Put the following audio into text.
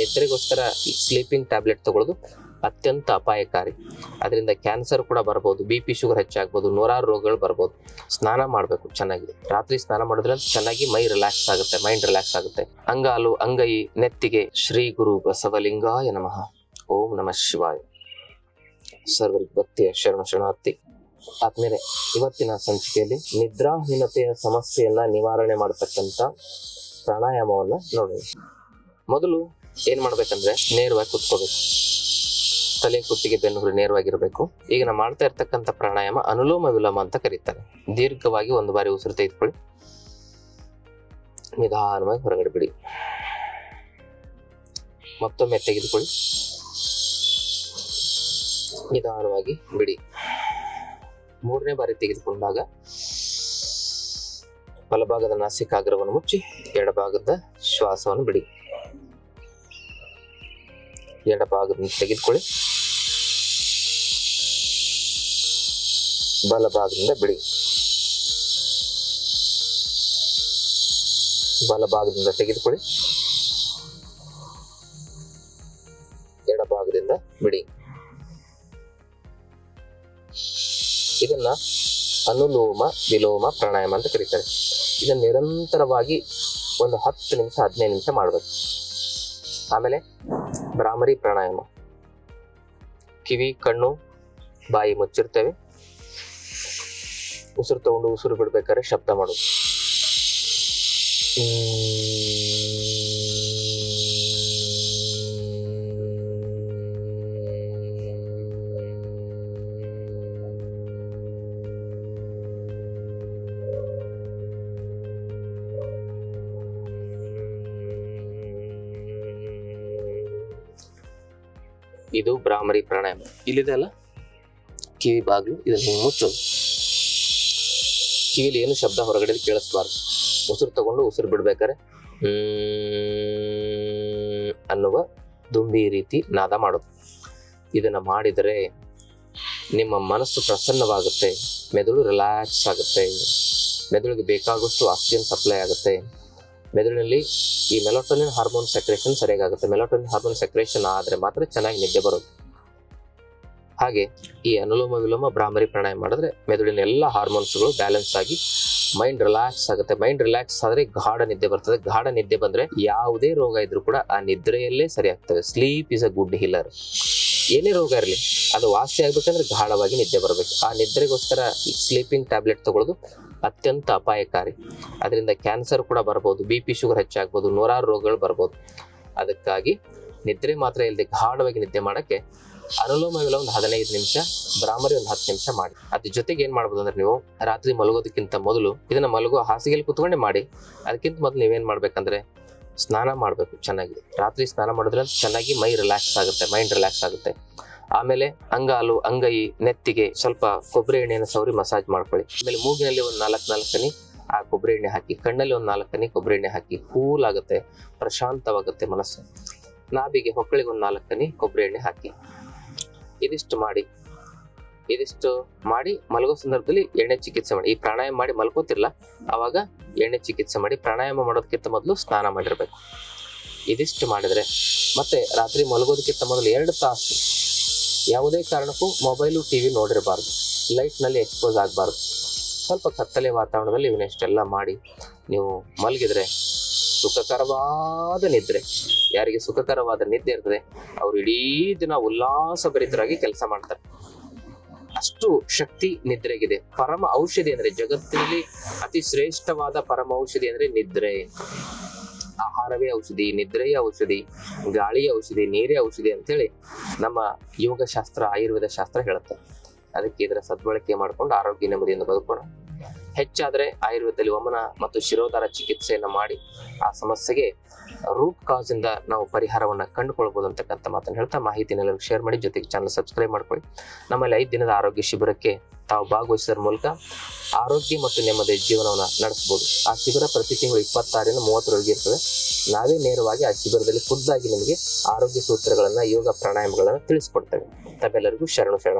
ನಿದ್ರೆಗೋಸ್ಕರ sleeping tablet ತಗೊಳ್ಳೋದು ಅತ್ಯಂತ ಅಪಾಯಕಾರಿ. ಅದರಿಂದ ಕ್ಯಾನ್ಸರ್ ಕೂಡ ಬರ್ಬೋದು ಬಿ ಪಿ ಶುಗರ್ ಹೆಚ್ಚಾಗ್ಬೋದು, ನೂರಾರು ರೋಗಗಳು ಬರ್ಬೋದು. ಸ್ನಾನ ಮಾಡಬೇಕು, ಚೆನ್ನಾಗಿ. ರಾತ್ರಿ ಸ್ನಾನ ಮಾಡಿದ್ರೆ ಚೆನ್ನಾಗಿ ಮೈ ರಿಲ್ಯಾಕ್ಸ್ ಆಗುತ್ತೆ ಮೈಂಡ್ ರಿಲ್ಯಾಕ್ಸ್ ಆಗುತ್ತೆ. ಅಂಗಾಲು, ಅಂಗೈ, ನೆತ್ತಿಗೆ ಶ್ರೀ ಗುರು ಬಸವಲಿಂಗಾಯ ನಮಃ. ಓಂ ನಮಃ ಶಿವಾಯ. ಸರ್ವರಿಗೆ ಭಕ್ತಿಯ ಶರಣ ಶರಣಾರ್ಥಿ. ಆದ್ಮೇಲೆ ಇವತ್ತಿನ ಸಂಚಿಕೆಯಲ್ಲಿ ನಿದ್ರಾಹೀನತೆಯ ಸಮಸ್ಯೆಯನ್ನ ನಿವಾರಣೆ ಮಾಡತಕ್ಕಂತ ಪ್ರಾಣಾಯಾಮವನ್ನ ನೋಡೋಣ. ಮೊದಲು ಏನ್ ಮಾಡ್ಬೇಕಂದ್ರೆ ನೇರವಾಗಿ ಕುತ್ಕೋಬೇಕು. ತಲೆ ಕುತ್ತಿಗೆ ಬೆನ್ನುಹುರಿ ನೇರವಾಗಿರಬೇಕು. ಈಗ ನಾವು ಮಾಡ್ತಾ ಇರ್ತಕ್ಕಂಥ ಪ್ರಾಣಾಯಾಮ ಅನುಲೋಮ ವಿಲೋಮ ಅಂತ ಕರೀತಾರೆ. ದೀರ್ಘವಾಗಿ ಒಂದು ಬಾರಿ ಉಸಿರು ತೆಗೆದುಕೊಳ್ಳಿ. ನಿಧಾನವಾಗಿ ಹೊರಗಡೆ ಬಿಡಿ. ಮತ್ತೊಮ್ಮೆ ತೆಗೆದುಕೊಳ್ಳಿ. ನಿಧಾನವಾಗಿ ಬಿಡಿ. ಮೂರನೇ ಬಾರಿ ತೆಗೆದುಕೊಂಡಾಗ ಬಲಭಾಗದ ನಾಸಿಕಾಗ್ರವನ್ನು ಮುಚ್ಚಿ ಎಡಭಾಗದ ಶ್ವಾಸವನ್ನು ಬಿಡಿ. ಎಡಭಾಗದಿಂದ ತೆಗೆದುಕೊಳ್ಳಿ. ಬಲಭಾಗದಿಂದ ಬಿಡಿ. ಬಲಭಾಗದಿಂದ ತೆಗೆದುಕೊಳ್ಳಿ. ಎಡಭಾಗದಿಂದ ಬಿಡಿ. ಇದನ್ನ ಅನುಲೋಮ ವಿಲೋಮ ಪ್ರಾಣಾಯಾಮ ಅಂತ ಕರೀತಾರೆ. ಇದನ್ನ ನಿರಂತರವಾಗಿ ಒಂದು ಹತ್ತು ನಿಮಿಷ, ಹದಿನೈದು ನಿಮಿಷ ಮಾಡಬೇಕು. ಆಮೇಲೆ ಭ್ರಾಮರಿ ಪ್ರಾಣಾಯಾಮ. ಕಿವಿ ಕಣ್ಣು ಬಾಯಿ ಮುಚ್ಚಿರ್ತೇವೆ. ಉಸಿರು ತಗೊಂಡು ಉಸಿರು ಬಿಡ್ಬೇಕಾದ್ರೆ ಶಬ್ದ ಮಾಡೋದು. ಇದು ಭ್ರಾಮರಿ ಪ್ರಾಣಾಯಾಮ. ಇಲ್ಲಿದೆ ಅಲ್ಲ? ಕಿವಿ, ಬಾಗಿಲು, ಇದನ್ನು ಮುಚ್ಚು. ಕಿವಿಲಿ ಏನು ಶಬ್ದ ಹೊರಗಡೆ ಕೇಳಿಸ್ಬಾರ್ದು. ಉಸಿರು ತಗೊಂಡು ಉಸಿರು ಬಿಡ್ಬೇಕಾರೆ ಅನ್ನುವ ದುಂಬಿ ರೀತಿ ನಾದ ಮಾಡೋದು. ಇದನ್ನ ಮಾಡಿದರೆ ನಿಮ್ಮ ಮನಸ್ಸು ಪ್ರಸನ್ನವಾಗುತ್ತೆ, ಮೆದುಳು ರಿಲ್ಯಾಕ್ಸ್ ಆಗುತ್ತೆ. ಮೆದುಳಿಗೆ ಬೇಕಾಗುವಷ್ಟು ಆಕ್ಸಿಜನ್ ಸಪ್ಲೈ ಆಗುತ್ತೆ. ಮೆದುಳಿನಲ್ಲಿ ಈ ಮೆಲೋಟೋನಿನ್ ಹಾರ್ಮೋನ್ ಸೆಕ್ರೇಷನ್ ಸರಿಯಾಗುತ್ತೆ ಮೆಲೋಟೋನಿನ್ ಹಾರ್ಮೋನ್ ಸೆಕ್ರೇಷನ್ ಆದರೆ ಮಾತ್ರ ಚೆನ್ನಾಗಿ ನಿದ್ದೆ ಬರೋದು ಹಾಗೆ ಈ ಅನುಲೋಮ ವಿಲೋಮ ಭ್ರಾಮರಿ ಪ್ರಾಣಾಯಾಮ ಮಾಡಿದ್ರೆ ಮೆದುಳಿನ ಎಲ್ಲ ಹಾರ್ಮೋನ್ಸ್ಗಳು ಬ್ಯಾಲೆನ್ಸ್ ಆಗಿ ಮೈಂಡ್ ರಿಲ್ಯಾಕ್ಸ್ ಆಗುತ್ತೆ. ಮೈಂಡ್ ರಿಲ್ಯಾಕ್ಸ್ ಆದರೆ ಗಾಢ ನಿದ್ದೆ ಬರ್ತದೆ. ಗಾಢ ನಿದ್ದೆ ಬಂದರೆ ಯಾವುದೇ ರೋಗ ಇದ್ರೂ ಕೂಡ ಆ ನಿದ್ರೆಯಲ್ಲೇ ಸರಿ sleep is a good healer ಏನೇ ರೋಗ ಇರಲಿ, ಅದು ವಾಸಿ ಆಗ್ಬೇಕಂದ್ರೆ ಗಾಢವಾಗಿ ನಿದ್ದೆ ಬರಬೇಕು. ಆ ನಿದ್ರೆಗೋಸ್ಕರ ಸ್ಲೀಪಿಂಗ್ ಟ್ಯಾಬ್ಲೆಟ್ ತಗೊಳ್ಳೋದು ಅತ್ಯಂತ ಅಪಾಯಕಾರಿ. ಅದರಿಂದ ಕ್ಯಾನ್ಸರ್ ಕೂಡ ಬರ್ಬೋದು, ಬಿ ಪಿ ಶುಗರ್ ಹೆಚ್ಚಾಗ್ಬೋದು, ನೂರಾರು ರೋಗಗಳು ಬರ್ಬೋದು. ಅದಕ್ಕಾಗಿ ನಿದ್ರೆ ಮಾತ್ರ ಇಲ್ಲದೆ ಗಾಢವಾಗಿ ನಿದ್ದೆ ಮಾಡೋಕ್ಕೆ ಅನುಲೋಮ ವಿಲೋಮ ಒಂದು ಹದಿನೈದು ನಿಮಿಷ, ಭ್ರಾಮರಿ ಒಂದು ಹತ್ತು ನಿಮಿಷ ಮಾಡಿ. ಅದ್ರ ಜೊತೆಗೆ ಏನು ಮಾಡ್ಬೋದು ಅಂದ್ರೆ ನೀವು ರಾತ್ರಿ ಮಲಗೋದಕ್ಕಿಂತ ಮೊದಲು ಇದನ್ನ ಮಲಗೋ ಹಾಸಿಗೆಯಲ್ಲಿ ಕುತ್ಕೊಂಡೆ ಮಾಡಿ. ಅದಕ್ಕಿಂತ ಮೊದಲು ನೀವೇನು ಮಾಡ್ಬೇಕಂದ್ರೆ ಸ್ನಾನ ಮಾಡಬೇಕು ಚೆನ್ನಾಗಿ. ರಾತ್ರಿ ಸ್ನಾನ ಮಾಡಿದ್ರೆ ಚೆನ್ನಾಗಿ ಮೈ ರಿಲ್ಯಾಕ್ಸ್ ಆಗುತ್ತೆ, ಮೈಂಡ್ ರಿಲ್ಯಾಕ್ಸ್ ಆಗುತ್ತೆ. ಆಮೇಲೆ ಅಂಗಾಲು, ಅಂಗೈ, ನೆತ್ತಿಗೆ ಸ್ವಲ್ಪ ಕೊಬ್ಬರಿ ಎಣ್ಣೆಯನ್ನು ಸವರಿ ಮಸಾಜ್ ಮಾಡ್ಕೊಳ್ಳಿ. ಆಮೇಲೆ ಮೂಗಿನಲ್ಲಿ ಒಂದು ನಾಲ್ಕು ನಾಲ್ಕನಿ ಆ ಕೊಬ್ಬರಿ ಎಣ್ಣೆ ಹಾಕಿ, ಕಣ್ಣಲ್ಲಿ ಒಂದು ನಾಲ್ಕನಿ ಕೊಬ್ಬರಿ ಎಣ್ಣೆ ಹಾಕಿ ಕೂಲ್ ಆಗುತ್ತೆ ಪ್ರಶಾಂತವಾಗುತ್ತೆ ಮನಸ್ಸು. ನಾಭಿಗೆ ಹೊಕ್ಕಳಿಗೆ ಒಂದು ನಾಲ್ಕನಿ ಕೊಬ್ಬರಿ ಎಣ್ಣೆ ಹಾಕಿ. ಇದಿಷ್ಟು ಮಾಡಿ ಇದಿಷ್ಟು ಮಾಡಿ ಮಲಗೋ ಸಂದರ್ಭದಲ್ಲಿ ಎಣ್ಣೆ ಚಿಕಿತ್ಸೆ ಮಾಡಿ. ಈ ಪ್ರಾಣಾಯಾಮ ಮಾಡಿ ಮಲ್ಕೋತಿರ್ಲ ಆವಾಗ ಎಣ್ಣೆ ಚಿಕಿತ್ಸೆ ಮಾಡಿ, ಪ್ರಾಣಾಯಾಮ ಮಾಡೋದಕ್ಕಿಂತ ಮೊದಲು ಸ್ನಾನ ಮಾಡಿರಬೇಕು. ಇದಿಷ್ಟು ಮಾಡಿದ್ರೆ ಮತ್ತೆ ರಾತ್ರಿ ಮಲಗೋದಕ್ಕಿಂತ ಮೊದಲು ಎರಡು ತಾಸು ಯಾವುದೇ ಕಾರಣಕ್ಕೂ ಮೊಬೈಲು ಟಿ ವಿ ನೋಡಿರಬಾರ್ದು ಲೈಟ್ನಲ್ಲಿ ಎಕ್ಸ್ಪೋಸ್ ಆಗಬಾರ್ದು. ಸ್ವಲ್ಪ ಕತ್ತಲೆ ವಾತಾವರಣದಲ್ಲಿ ಇವನ್ನೆಷ್ಟೆಲ್ಲ ಮಾಡಿ ನೀವು ಮಲಗಿದ್ರೆ ಸುಖಕರವಾದ ನಿದ್ರೆ. ಯಾರಿಗೆ ಸುಖಕರವಾದ ನಿದ್ದೆ ಇರ್ತದೆ, ಅವರು ಇಡೀ ದಿನ ಉಲ್ಲಾಸಭರಿತರಾಗಿ ಕೆಲಸ ಮಾಡ್ತಾರೆ. ಅಷ್ಟು ಶಕ್ತಿ ನಿದ್ರೆಗಿದೆ. ಪರಮ ಔಷಧಿ ಅಂದ್ರೆ ಜಗತ್ತಿನಲ್ಲಿ ಅತಿ ಶ್ರೇಷ್ಠವಾದ ಪರಮ ಔಷಧಿ ಅಂದ್ರೆ ನಿದ್ರೆ. ಆಹಾರವೇ ಔಷಧಿ, ನಿದ್ರೆಯ ಔಷಧಿ, ಗಾಳಿಯ ಔಷಧಿ, ನೀರೇ ಔಷಧಿ ಅಂತೇಳಿ ನಮ್ಮ ಯೋಗ ಶಾಸ್ತ್ರ ಆಯುರ್ವೇದ ಶಾಸ್ತ್ರ ಹೇಳುತ್ತೆ. ಅದಕ್ಕೆ ಇದರ ಸದ್ಬಳಕೆ ಮಾಡಿಕೊಂಡು ಆರೋಗ್ಯ ನೆಮ್ಮದಿಯಿಂದ ಬದುಕೋಣ. ಹೆಚ್ಚಾದ್ರೆ ಆಯುರ್ವೇದದಲ್ಲಿ ವಮನ ಮತ್ತು ಶಿರೋಧಾರ ಚಿಕಿತ್ಸೆಯನ್ನು ಮಾಡಿ ಆ ಸಮಸ್ಯೆಗೆ ರೂಟ್ ಕಾಸ್ ಇಂದ ನಾವು ಪರಿಹಾರವನ್ನ ಕಂಡುಕೊಳ್ಬಹುದು ಅಂತಕ್ಕಂಥ ಮಾತನ್ನು ಹೇಳ್ತಾ ಮಾಹಿತಿನೆಲ್ಲರಿಗೂ ಶೇರ್ ಮಾಡಿ ಜೊತೆಗೆ ಚಾನಲ್ ಸಬ್ಸ್ಕ್ರೈಬ್ ಮಾಡ್ಕೊಳ್ಳಿ. ನಮ್ಮಲ್ಲಿ ಐದು ದಿನದ ಆರೋಗ್ಯ ಶಿಬಿರಕ್ಕೆ ತಾವು ಭಾಗವಹಿಸೋದ್ರ ಮೂಲಕ ಆರೋಗ್ಯ ಮತ್ತು ನೆಮ್ಮದಿ ಜೀವನವನ್ನ ನಡೆಸಬಹುದು. ಆ ಶಿಬಿರ ಪ್ರತಿ ತಿಂಗಳು ಇಪ್ಪತ್ತಾರರಿಂದ ಮೂವತ್ತರವರೆಗೆ ಇರ್ತದೆ. ನಾವೇ ನೇರವಾಗಿ ಆ ಶಿಬಿರದಲ್ಲಿ ಖುದ್ದಾಗಿ ನಿಮಗೆ ಆರೋಗ್ಯ ಸೂತ್ರಗಳನ್ನು ಯೋಗ ಪ್ರಾಣಾಯಾಮಗಳನ್ನು ತಿಳಿಸ್ಕೊಡ್ತೇವೆ. ತಮ್ಮೆಲ್ಲರಿಗೂ ಶರಣು ಶರಣ